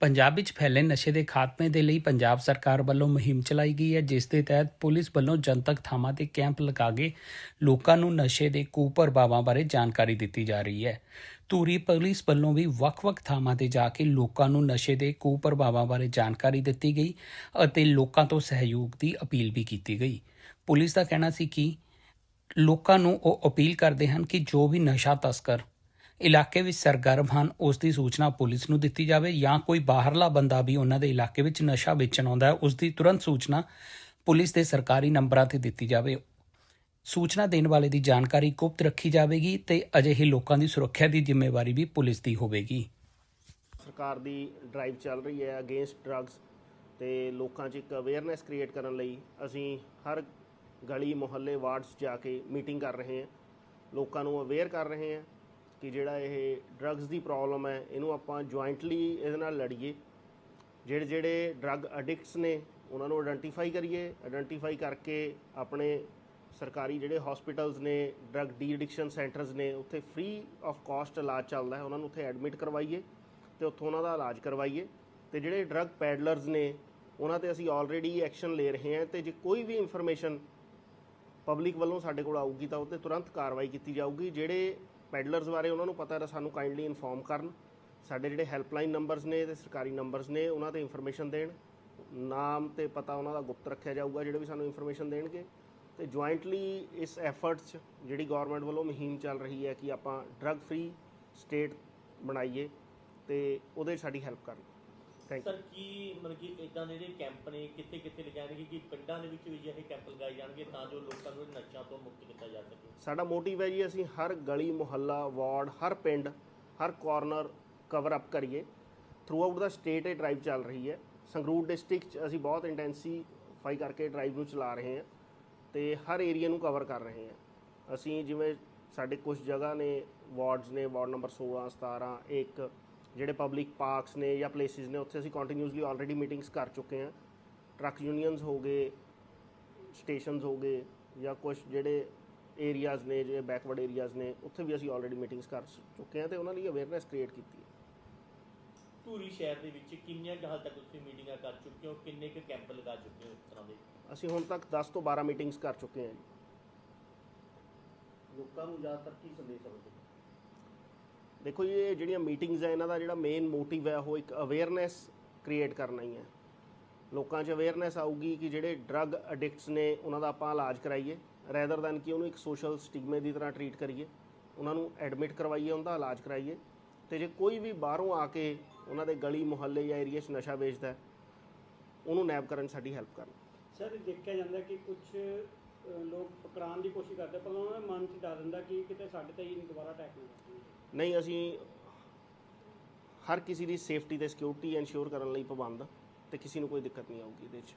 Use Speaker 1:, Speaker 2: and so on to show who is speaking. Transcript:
Speaker 1: ਪੰਜਾਬ ਵਿੱਚ ਫੈਲੇ ਨਸ਼ੇ ਦੇ ਖਾਤਮੇ ਦੇ ਲਈ ਪੰਜਾਬ ਸਰਕਾਰ ਵੱਲੋਂ ਮੁਹਿੰਮ ਚਲਾਈ ਗਈ ਹੈ, ਜਿਸ ਦੇ ਤਹਿਤ ਪੁਲਿਸ ਵੱਲੋਂ ਜਨਤਕ ਥਾਵਾਂ ਤੇ ਕੈਂਪ ਲਗਾ ਕੇ ਲੋਕਾਂ ਨੂੰ ਨਸ਼ੇ ਦੇ ਕੁਪ੍ਰਭਾਵਾਂ ਬਾਰੇ ਜਾਣਕਾਰੀ ਦਿੱਤੀ ਜਾ ਰਹੀ ਹੈ। ਧੂਰੀ ਪੁਲਿਸ ਵੱਲੋਂ ਵੀ ਵੱਖ-ਵੱਖ ਥਾਵਾਂ ਤੇ ਜਾ ਕੇ ਲੋਕਾਂ ਨੂੰ ਨਸ਼ੇ ਦੇ ਕੁਪ੍ਰਭਾਵਾਂ ਬਾਰੇ ਜਾਣਕਾਰੀ ਦਿੱਤੀ ਗਈ ਅਤੇ ਲੋਕਾਂ ਤੋਂ ਸਹਿਯੋਗ ਦੀ ਅਪੀਲ ਵੀ ਕੀਤੀ ਗਈ। ਪੁਲਿਸ ਦਾ ਕਹਿਣਾ ਸੀ ਕਿ ਲੋਕਾਂ ਨੂੰ ਉਹ ਅਪੀਲ ਕਰਦੇ ਹਨ ਕਿ ਜੋ ਵੀ ਨਸ਼ਾ ਤਸਕਰ ਇਲਾਕੇ ਵਿੱਚ ਸਰਗਰਮ ਹਨ। ਉਸ ਦੀ ਸੂਚਨਾ ਪੁਲਿਸ ਨੂੰ ਦਿੱਤੀ ਜਾਵੇ ਜਾਂ ਕੋਈ ਬਾਹਰਲਾ ਬੰਦਾ ਵੀ ਉਹਨਾਂ ਦੇ ਇਲਾਕੇ ਵਿੱਚ ਨਸ਼ਾ ਵੇਚਣ ਆਉਂਦਾ ਹੈ, ਉਸ ਦੀ ਤੁਰੰਤ ਸੂਚਨਾ ਪੁਲਿਸ ਦੇ ਸਰਕਾਰੀ ਨੰਬਰਾਂ ਤੇ ਦਿੱਤੀ ਜਾਵੇ। ਸੂਚਨਾ ਦੇਣ ਵਾਲੇ ਦੀ ਜਾਣਕਾਰੀ ਗੁਪਤ ਰੱਖੀ ਜਾਵੇਗੀ ਤੇ ਅਜਿਹੇ ਲੋਕਾਂ ਦੀ ਸੁਰੱਖਿਆ ਦੀ ਜ਼ਿੰਮੇਵਾਰੀ ਵੀ ਪੁਲਿਸ ਦੀ ਹੋਵੇਗੀ।
Speaker 2: ਸਰਕਾਰ ਦੀ ਡਰਾਈਵ ਚੱਲ ਰਹੀ ਹੈ ਅਗੇਂਸਟ ਡਰੱਗਸ ਤੇ ਲੋਕਾਂ 'ਚ ਇੱਕ ਅਵੇਅਰਨੈਸ ਕ੍ਰੀਏਟ ਕਰਨ ਲਈ ਅਸੀਂ ਹਰ ਗਲੀ ਮੁਹੱਲੇ ਵਾਰਡਸ ਜਾ ਕੇ ਮੀਟਿੰਗ ਕਰ ਰਹੇ ਹਾਂ। ਲੋਕਾਂ ਨੂੰ ਅਵੇਅਰ ਕਰ ਰਹੇ ਹਾਂ। ਕਿ ਜਿਹੜਾ ਇਹ ਡਰੱਗਸ ਦੀ ਪ੍ਰੋਬਲਮ ਹੈ, ਇਹਨੂੰ ਆਪਾਂ ਜੁਆਇੰਟਲੀ ਇਹਦੇ ਨਾਲ ਲੜੀਏ। ਜਿਹੜੇ ਜਿਹੜੇ ਡਰੱਗ ਐਡਿਕਟਸ ਨੇ, ਉਹਨਾਂ ਨੂੰ ਆਇਡੈਂਟੀਫਾਈ ਕਰੀਏ। ਆਇਡੈਂਟੀਫਾਈ ਕਰਕੇ ਆਪਣੇ ਸਰਕਾਰੀ ਜਿਹੜੇ ਹਸਪੀਟਲਸ ਨੇ ਡਰੱਗ ਡੀ ਐਡਿਕਸ਼ਨ ਸੈਂਟਰਸ ਨੇ, ਉੱਥੇ ਫ੍ਰੀ ਆਫ ਕਾਸਟ ਇਲਾਜ ਚੱਲਦਾ ਹੈ। ਉਹਨਾਂ ਨੂੰ ਉੱਥੇ ਐਡਮਿਟ ਕਰਵਾਈਏ ਤੇ ਉੱਥੋਂ ਉਹਨਾਂ ਦਾ ਇਲਾਜ ਕਰਵਾਈਏ। ਤੇ ਜਿਹੜੇ ਡਰੱਗ ਪੈਡਲਰਸ ਨੇ, ਉਹਨਾਂ ਤੇ ਅਸੀਂ ਆਲਰੇਡੀ ਐਕਸ਼ਨ ਲੈ ਰਹੇ ਹਾਂ ਤੇ ਜੇ ਕੋਈ ਵੀ ਇਨਫੋਰਮੇਸ਼ਨ ਪਬਲਿਕ ਵੱਲੋਂ ਸਾਡੇ ਕੋਲ ਆਊਗੀ ਤਾਂ ਉਹ 'ਤੇ ਤੁਰੰਤ ਕਾਰਵਾਈ ਕੀਤੀ ਜਾਊਗੀ। ਜਿਹੜੇ ਪੈਡਲਰਸ ਬਾਰੇ ਉਹਨਾਂ ਨੂੰ ਪਤਾ ਤਾਂ ਸਾਨੂੰ ਕਾਈਂਡਲੀ ਇਨਫੋਰਮ ਕਰਨ। ਸਾਡੇ ਜਿਹੜੇ ਹੈਲਪਲਾਈਨ ਨੰਬਰਸ ਨੇ ਤੇ ਸਰਕਾਰੀ ਨੰਬਰਸ ਨੇ, ਉਹਨਾਂ ਤੇ ਇਨਫੋਰਮੇਸ਼ਨ ਦੇਣ। ਨਾਮ ਤੇ ਪਤਾ ਉਹਨਾਂ ਦਾ ਗੁਪਤ ਰੱਖਿਆ ਜਾਊਗਾ, ਜਿਹੜੇ ਵੀ ਸਾਨੂੰ ਇਨਫੋਰਮੇਸ਼ਨ ਦੇਣਗੇ। ਤੇ ਜੁਆਇੰਟਲੀ ਇਸ ਐਫਰਟਸ 'ਚ ਜਿਹੜੀ ਗਵਰਨਮੈਂਟ ਵੱਲੋਂ ਮੁਹਿੰਮ ਚੱਲ ਰਹੀ ਹੈ ਕਿ ਆਪਾਂ ਡਰੱਗ ਫ੍ਰੀ ਸਟੇਟ ਬਣਾਈਏ ਤੇ ਉਹਦੇ 'ਚ ਸਾਡੀ ਹੈਲਪ ਕਰਨ। ਥੈਂਕ
Speaker 3: ਸਰ ਕੀ ਮਤਲਬ ਕਿ ਇਦਾਂ ਦੇ ਜਿਹੜੇ ਕੈਂਪ ਨੇ ਕਿੱਥੇ ਕਿੱਥੇ ਲਗਾਉਣਗੇ ਕਿ ਪਿੰਡਾਂ ਦੇ ਵਿੱਚ ਵੀ ਜਿਹੜੇ ਕੈਂਪ ਲਗਾਏ ਜਾਣਗੇ ਤਾਂ ਜੋ ਲੋਕਾਂ ਨੂੰ ਨਸ਼ਿਆਂ ਤੋਂ ਮੁਕਤ ਕੀਤਾ ਜਾ ਸਕੇ?
Speaker 2: ਸਾਡਾ ਮੋਟਿਵ ਹੈ ਜੀ ਅਸੀਂ ਹਰ ਗਲੀ ਮੁਹੱਲਾ ਵਾਰਡ ਹਰ ਪਿੰਡ ਹਰ ਕਾਰਨਰ ਕਵਰ ਅਪ ਕਰੀਏ। ਥਰੂ ਆਊਟ ਦਾ ਸਟੇਟ ਇਹ ਡਰਾਈਵ ਚੱਲ ਰਹੀ ਹੈ। ਸੰਗਰੂਰ ਡਿਸਟ੍ਰਿਕਟ 'ਚ ਅਸੀਂ ਬਹੁਤ ਇੰਟੈਂਸੀਫਾਈ ਕਰਕੇ ਡਰਾਈਵ ਨੂੰ ਚਲਾ ਰਹੇ ਹਾਂ ਤੇ ਹਰ ਏਰੀਆ ਨੂੰ ਕਵਰ ਕਰ ਰਹੇ ਹਾਂ। ਅਸੀਂ ਜਿਵੇਂ ਸਾਡੇ ਕੁਝ ਜਗ੍ਹਾ ਨੇ ਵਾਰਡਸ ਨੇ ਵਾਰਡ ਨੰਬਰ 16 17 1 ਜਿਹੜੇ ਪਬਲਿਕ ਪਾਰਕਸ ਨੇ ਜਾਂ ਪਲੇਸਿਸ ਨੇ ਉੱਥੇ ਅਸੀਂ ਕੰਟੀਨਿਊਸਲੀ ਆਲਰੇਡੀ ਮੀਟਿੰਗਸ ਕਰ ਚੁੱਕੇ ਹਾਂ। ਟਰੱਕ ਯੂਨੀਅਨਸ ਹੋ ਗਏ ਸਟੇਸ਼ਨਸ ਹੋ ਗਏ ਜਾਂ ਕੁਝ ਜਿਹੜੇ ਏਰੀਆਜ਼ ਨੇ ਜਿਹੜੇ ਬੈਕਵਰਡ ਏਰੀਆਜ਼ ਨੇ ਉੱਥੇ ਵੀ ਅਸੀਂ ਆਲਰੇਡੀ ਮੀਟਿੰਗਸ ਕਰ ਚੁੱਕੇ ਹਾਂ ਤੇ ਉਹਨਾਂ ਲਈ ਅਵੇਅਰਨੈਸ ਕ੍ਰੀਏਟ ਕੀਤੀ ਹੈ।
Speaker 3: ਧੂਰੀ ਸ਼ਹਿਰ ਦੇ ਵਿੱਚ ਕਿੰਨੀਆਂ ਹਾਲ ਤੱਕ ਤੁਸੀਂ ਮੀਟਿੰਗਾਂ ਕਰ ਚੁੱਕੇ ਹੋ? ਕਿੰਨੇ ਕੁ ਕੈਂਪ ਲਗਾ ਚੁੱਕੇ ਹੋ ਇਸ ਤਰ੍ਹਾਂ ਦੇ?
Speaker 2: ਅਸੀਂ ਹੁਣ ਤੱਕ 10 ਤੋਂ 12 ਮੀਟਿੰਗਸ ਕਰ ਚੁੱਕੇ ਹਾਂ ਜੀ।
Speaker 3: ਲੋਕਾਂ ਨੂੰ ਜ਼ਿਆਦਾਤਰ ਕੀ ਸੰਦੇਸ਼ ਸਮਝਦੇ
Speaker 2: ਦੇਖੋ ਜੀ, ਇਹ ਜਿਹੜੀਆਂ ਮੀਟਿੰਗਸ ਹੈ ਇਹਨਾਂ ਦਾ ਜਿਹੜਾ ਮੇਨ ਮੋਟਿਵ ਹੈ ਉਹ ਇੱਕ ਅਵੇਅਰਨੈਸ ਕ੍ਰੀਏਟ ਕਰਨਾ ਹੀ ਹੈ ਲੋਕਾਂ 'ਚ ਅਵੇਅਰਨੈਸ ਆਊਗੀ ਕਿ ਜਿਹੜੇ ਡਰੱਗ ਐਡਿਕਟਸ ਨੇ ਉਹਨਾਂ ਦਾ ਆਪਾਂ ਇਲਾਜ ਕਰਾਈਏ। ਰੈਦਰ ਦੈਨ ਕਿ ਉਹਨੂੰ ਇੱਕ ਸੋਸ਼ਲ ਸਟਿਗਮੇ ਦੀ ਤਰ੍ਹਾਂ ਟਰੀਟ ਕਰੀਏ ਉਹਨਾਂ ਨੂੰ ਐਡਮਿਟ ਕਰਵਾਈਏ ਉਹਦਾ ਇਲਾਜ ਕਰਾਈਏ। ਤੇ ਜੇ ਕੋਈ ਵੀ ਬਾਹਰੋਂ ਆ ਕੇ ਉਹਨਾਂ ਦੇ ਗਲੀ ਮੁਹੱਲੇ ਜਾਂ ਏਰੀਆ 'ਚ ਨਸ਼ਾ ਵੇਚਦਾ ਉਹਨੂੰ ਨੈਬ ਕਰਨ ਸਾਡੀ ਹੈਲਪ ਕਰਨ।
Speaker 4: ਸਰ ਦੇਖਿਆ ਜਾਂਦਾ ਕਿ ਕੁਝ ਲੋਕ ਪਕੜਾਉਣ ਦੀ ਕੋਸ਼ਿਸ਼ ਕਰਦੇ ਪਰ ਉਹਨਾਂ ਦੇ ਮਨ 'ਚ ਡਰ ਰਹਿੰਦਾ ਕਿ ਕਿਤੇ ਸਾਡੇ ਤੇ ਹੀ ਦੁਬਾਰਾ ਅਟੈਕ ਨਾ ਕਰ
Speaker 2: ਨਹੀਂ, ਅਸੀਂ ਹਰ ਕਿਸੇ ਦੀ ਸੇਫਟੀ ਤੇ ਸਿਕਿਉਰਿਟੀ ਇਨਸ਼ੋਰ ਕਰਨ ਲਈ ਪਾਬੰਦ ਤੇ ਕਿਸੇ ਨੂੰ ਕੋਈ ਦਿੱਕਤ ਨਹੀਂ ਆਊਗੀ ਇਹਦੇ 'ਚ।